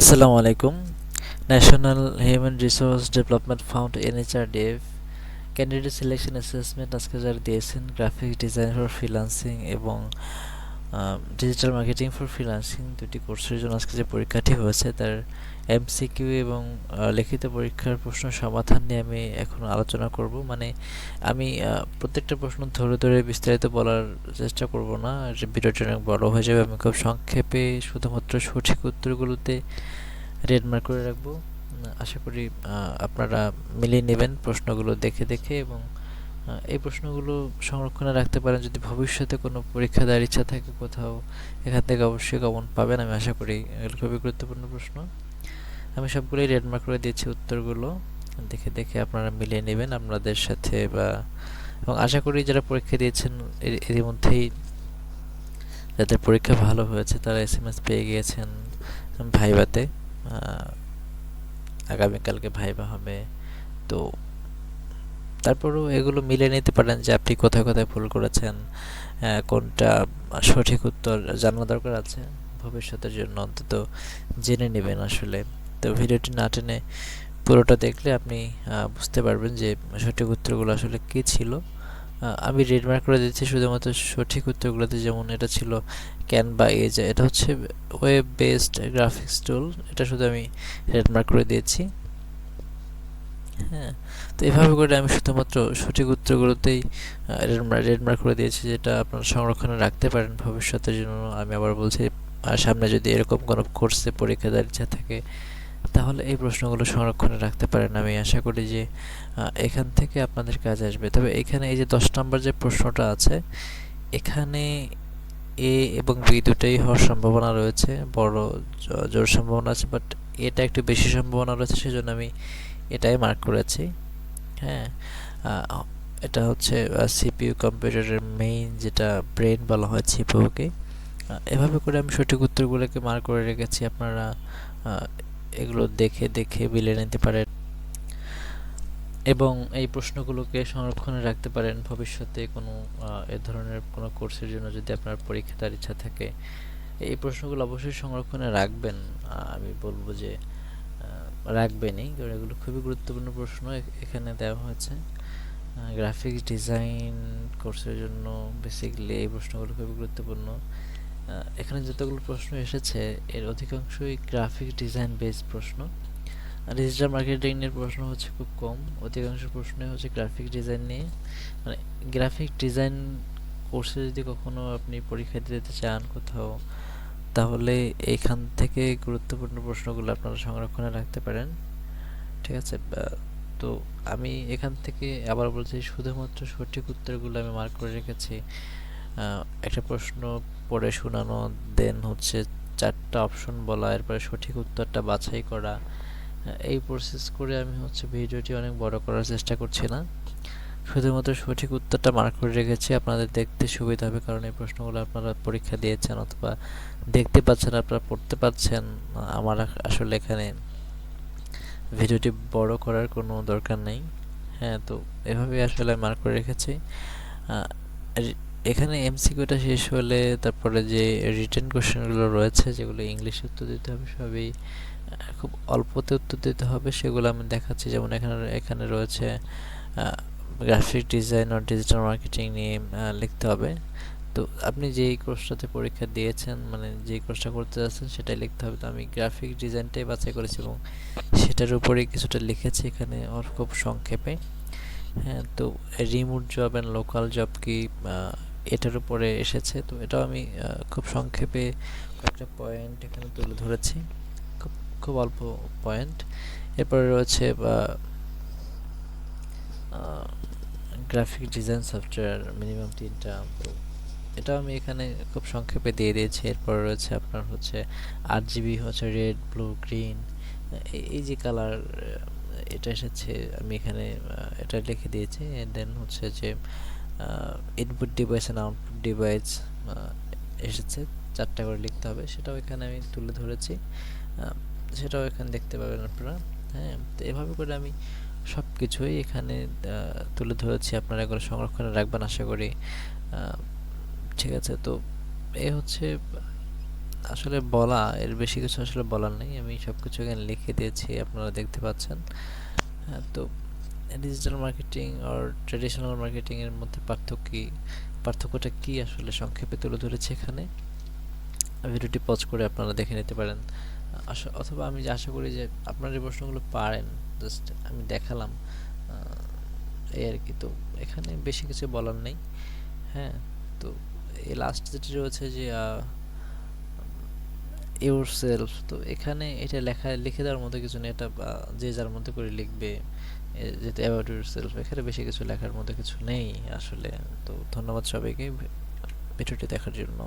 আসসালামু আলাইকুম। National human resource development found NHRDF candidate selection assessment আজকে যারা দিয়েছেন গ্রাফিক ডিজাইন ফর ফ্রিলান্সিং এবং ডিজিটাল মার্কেটিং ফর ফ্রিলান্সিং দুটি কোর্সের জন্য আজকে যে পরীক্ষাটি হয়েছে, তার এমসিকিউ এবং লিখিত পরীক্ষার প্রশ্ন সমাধান নিয়ে আমি এখন আলোচনা করব। মানে আমি প্রত্যেকটা প্রশ্ন ধরে ধরে বিস্তারিত বলার চেষ্টা করব না। যে ভিডিওটি অনেক বড় হয়ে যাবে, আমি খুব সংক্ষেপে শুধুমাত্র সঠিক উত্তরগুলোতে রেড মার্ক করে রাখব। আশা করি আপনারা মিলিয়ে নেবেন প্রশ্নগুলো দেখে দেখে এবং এই প্রশ্নগুলো সংরক্ষণে রাখতে পারেন। যদি ভবিষ্যতে কোনো পরীক্ষা দেওয়ার ইচ্ছা থাকে কোথাও এখান থেকে অবশ্যই কমন পাবেন। আমি আশা করি এগুলো খুবই গুরুত্বপূর্ণ প্রশ্ন। আমি সবগুলোই রেডমার্ক করে দিয়েছি উত্তরগুলো। দেখে দেখে আপনারা মিলিয়ে নেবেন আপনাদের সাথে বা এবং আশা করি যারা পরীক্ষা দিয়েছেন এর মধ্যেই যাদের পরীক্ষা ভালো হয়েছে তারা এস এম এস পেয়ে গিয়েছেন ভাইবাতে। আহ, আগামীকালকে ভাইবা হবে। তো তারপরেও এগুলো মিলে নিতে পারেন যে আপনি কোথায় কোথায় ভুল করেছেন কোনটা সঠিক উত্তর জানা দরকার আছে ভবিষ্যতের জন্য অন্তত জেনে নেবেন আসলে। তো ভিডিওটি না টেনে পুরোটা দেখলে আপনি বুঝতে পারবেন যে সঠিক উত্তরগুলো আসলে কী ছিল। আমি রেডমার্ক করে দিচ্ছি শুধুমাত্র সঠিক উত্তরগুলোতে যেমন এটা ছিল ক্যান বা এজ এটা হচ্ছে ওয়েব বেসড গ্রাফিক্স টুল এটা শুধু আমি রেডমার্ক করে দিয়েছি। হ্যাঁ তো এভাবে করে আমি শুধুমাত্র সঠিক উত্তরগুলোতেই রেড মার্ক করে দিয়েছি যেটা আপনারা সংরক্ষণে রাখতে পারেন ভবিষ্যতের জন্য। আমি আবার বলছি সামনে যদি এরকম কোনো কোর্সে পরীক্ষা ইচ্ছা থাকে, তাহলে এই প্রশ্নগুলো সংরক্ষণে রাখতে পারেন। আমি আশা করি যে এখান থেকে আপনাদের কাজে আসবে। তবে এখানে এই যে দশ নম্বর যে প্রশ্নটা আছে, এখানে এ এবং বি দুটোই হওয়ার সম্ভাবনা রয়েছে। বড় জোর সম্ভাবনা আছে বাট এটা একটু বেশি সম্ভাবনা রয়েছে, সেজন্য আমি এটাই মার্ক করেছি। হ্যাঁ এটা হচ্ছে সিপিইউ কম্পিউটারের মেইন যেটা ব্রেন বলা হয় সিপিইউকে এভাবে করে আমি সঠিক উত্তরগুলোকে মার্ক করে রেখেছি, আপনারা এগুলো দেখে দেখে মিলিয়ে নিতে পারেন। এবং এই প্রশ্নগুলোকে সংরক্ষণে রাখতে পারেন ভবিষ্যতে কোনো এ ধরনের কোনো কোর্সের জন্য যদি আপনার পরীক্ষা দেওয়ার ইচ্ছা থাকে। এই প্রশ্নগুলো অবশ্যই সংরক্ষণে রাখবেন। আমি বলব যে রাখবেনই। কারণ এগুলো খুবই গুরুত্বপূর্ণ প্রশ্ন এখানে দেওয়া হয়েছে। গ্রাফিক্স ডিজাইন কোর্সের জন্য বেসিক্যালি এই প্রশ্নগুলো খুবই গুরুত্বপূর্ণ। এখানে যতগুলো প্রশ্ন এসেছে, এর অধিকাংশই গ্রাফিক ডিজাইন বেসড প্রশ্ন। আর ডিজিটাল মার্কেটিং এর প্রশ্ন হচ্ছে খুব কম। অধিকাংশ প্রশ্নই হচ্ছে গ্রাফিক ডিজাইন নিয়ে। মানে গ্রাফিক ডিজাইন কোর্সে যদি কখনো আপনি পরীক্ষা দিতে চান কোথাও তাহলে এইখান থেকে গুরুত্বপূর্ণ প্রশ্নগুলো আপনারা সংরক্ষণে রাখতে পারেন। ঠিক আছে? তো আমি এখান থেকে আবার বলছি, শুধুমাত্র সঠিক উত্তরগুলো আমি মার্ক করে রেখেছি। একটা প্রশ্ন পড়ে শোনানো দেন হচ্ছে চারটা অপশন বলা, এরপরে সঠিক উত্তরটা বাছাই করা। এই প্রসেস করে আমি হচ্ছে ভিডিওটি অনেক বড় করার চেষ্টা করছি না শুধুমাত্র সঠিক উত্তরটা মার্ক করে রেখেছি, আপনাদের দেখতে সুবিধা হবে কারণ এই প্রশ্নগুলো আপনারা পরীক্ষা দিয়েছেন অথবা দেখতে পাচ্ছেন, আপনারা পড়তে পাচ্ছেন, আমার আসলে এখানে ভিডিওটি বড় করার কোনো দরকার নেই। হ্যাঁ তো এভাবেই আসলে মার্ক করে রেখেছি। এখানে এমসিকিউটা শেষ হলে তারপরে যে রিটেন কোশ্চেনগুলো রয়েছে, যেগুলো ইংলিশে উত্তর দিতে হবে, সবই খুব অল্পতে উত্তর দিতে হবে। সেগুলো আমি দেখাচ্ছি, যেমন এখানে এখানে রয়েছে গ্রাফিক ডিজাইন আর ডিজিটাল মার্কেটিং নিয়ে লিখতে হবে। তো আপনি যেই কোর্সটাতে পরীক্ষা দিয়েছেন মানে যেই কোর্সটা করতে যাচ্ছেন সেটাই লিখতে হবে। তো আমি গ্রাফিক ডিজাইনটাই বাছাই করেছি এবং সেটার উপরেই কিছুটা লিখেছি এখানে ওর খুব সংক্ষেপে। হ্যাঁ তো remote job and local job কি এটার উপরে এসেছে। তো এটাও আমি খুব সংক্ষেপে কয়েকটা পয়েন্ট এখানে তুলে ধরেছি। খুব খুব অল্প পয়েন্ট এরপরে রয়েছে গ্রাফিক ডিজাইন সফটওয়্যার মিনিমাম তিনটা তো এটাও আমি এখানে খুব সংক্ষেপে দিয়ে দিয়েছি। এরপর রয়েছে আপনার হচ্ছে আট জিবি হচ্ছে রেড ব্লু গ্রিন এই যে কালার এটা এসেছে, আমি এখানে এটা লিখে দিয়েছি। দেন হচ্ছে যে input device and output device এসেছে। চারটা করে লিখতে হবে। সেটাও এখানে আমি তুলে ধরেছি। সেটাও এখানে দেখতে পাবেন আপনারা। হ্যাঁ তো এভাবে করে আমি সব কিছুই এখানে তুলে ধরেছি। আপনারা এগুলো সংরক্ষণে রাখবেন আশা করি। ঠিক আছে, তো এ হচ্ছে, আসলে বলা, এর বেশি কিছু আসলে বলার নেই। আমি সব কিছু এখানে লিখে দিয়েছি, আপনারা দেখতে পাচ্ছেন। তো ডিজিটাল মার্কেটিং আর ট্রেডিশনাল মার্কেটিং এর মধ্যে পার্থক্য কি, পার্থক্যটা কি আসলে সংক্ষেপে তুলে ধরেছি এখানে? ভিডিওটি পজ করে আপনারা দেখে নিতে পারেন। অথবা আমি যে আশা করি যে আপনারা এই প্রশ্নগুলো পারেন জাস্ট আমি দেখালাম এই আর কি। তো এখানে বেশি কিছু বলার নেই। হ্যাঁ তো এই লাস্ট যেটি রয়েছে যে ইউর সেলফ তো এখানে এটা লেখা, লিখে দেওয়ার মতো কিছু নেই। এটা যে যার মধ্যে করে লিখবে যেহেতু অ্যাবাউট ইউর সেলফ এখানে বেশি কিছু লেখার মতো কিছু নেই আসলে। তো ধন্যবাদ সবাইকে, ভিডিওটি দেখার জন্য।